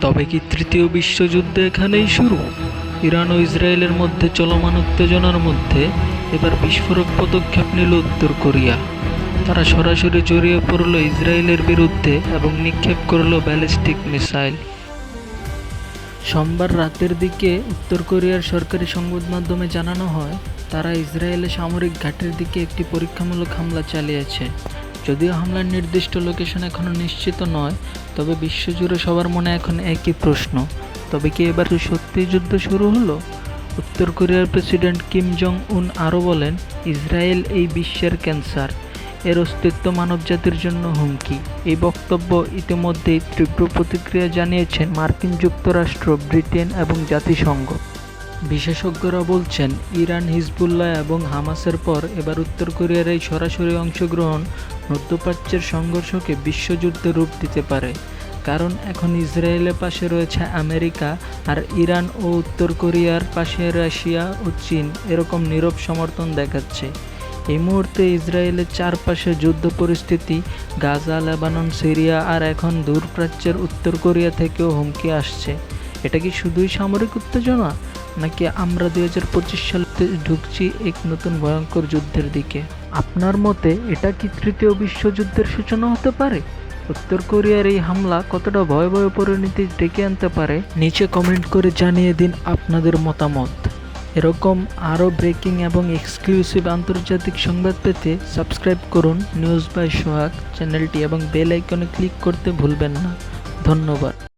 তবে কি তৃতীয় বিশ্বযুদ্ধ এখানেই শুরু? ইরান ও ইসরায়েলের মধ্যে চলমান উত্তেজনার মধ্যে এবার বিস্ফোরক পদক্ষেপ নিল উত্তর কোরিয়া। তারা সরাসরি জড়িয়ে পড়ল ইসরায়েলের বিরুদ্ধে এবং নিক্ষেপ করল ব্যালিস্টিক মিসাইল। সোমবার রাতের দিকে উত্তর কোরিয়ার সরকারি সংবাদ মাধ্যমে জানানো হয়, তারা ইসরায়েলের সামরিক ঘাটের দিকে একটি পরীক্ষামূলক হামলা চালিয়েছে। যদিও হামলার নির্দিষ্ট লোকেশন এখনও নিশ্চিত নয় তবে বিশ্বজুড়ে সবার মনে এখন একই প্রশ্ন। তবে কি এবার সত্যি যুদ্ধ শুরু হলো? উত্তর কোরিয়ার প্রেসিডেন্ট কিম জং উন আরও বলেন, ইসরায়েল এই বিশ্বের ক্যান্সার। এর অস্তিত্ব মানব জাতির জন্য হুমকি। এই বক্তব্য ইতিমধ্যেই তীব্র প্রতিক্রিয়া জানিয়েছেন মার্কিন যুক্তরাষ্ট্র, ব্রিটেন এবং জাতিসংঘ। বিশেষজ্ঞরা বলছেন, ইরান, হিজবুল্লাহ এবং হামাসের পর এবার উত্তর কোরিয়ার এই সরাসরি অংশগ্রহণ মধ্যপ্রাচ্যের সংঘর্ষকে বিশ্বযুদ্ধে রূপ দিতে পারে। কারণ এখন ইসরায়েলের পাশে রয়েছে আমেরিকা আর ইরান ও উত্তর কোরিয়ার পাশে রাশিয়া ও চীন এরকম নীরব সমর্থন দেখাচ্ছে। এই মুহূর্তে ইসরায়েলের চারপাশে যুদ্ধ পরিস্থিতি, গাজা, লেবানন, সিরিয়া আর এখন দূরপ্রাচ্যের উত্তর কোরিয়া থেকেও হুমকি আসছে। এটা কি শুধুই সামরিক উত্তেজনা? নাকি আমরা দুই হাজার পঁচিশ সালে ঢুকছি এক নতুন ভয়ঙ্কর যুদ্ধের দিকে? আপনার মতে এটা কি তৃতীয় বিশ্বযুদ্ধের সূচনা হতে পারে? উত্তর কোরিয়ার এই হামলা কতটা ভয়াবহ পরিণতি ডেকে আনতে পারে? নিচে কমেন্ট করে জানিয়ে দিন আপনাদের মতামত। এরকম আরও ব্রেকিং এবং এক্সক্লুসিভ আন্তর্জাতিক সংবাদ পেতে সাবস্ক্রাইব করুন নিউজ বাই সোহাগ চ্যানেলটি এবং বেল আইকনে ক্লিক করতে ভুলবেন না। ধন্যবাদ।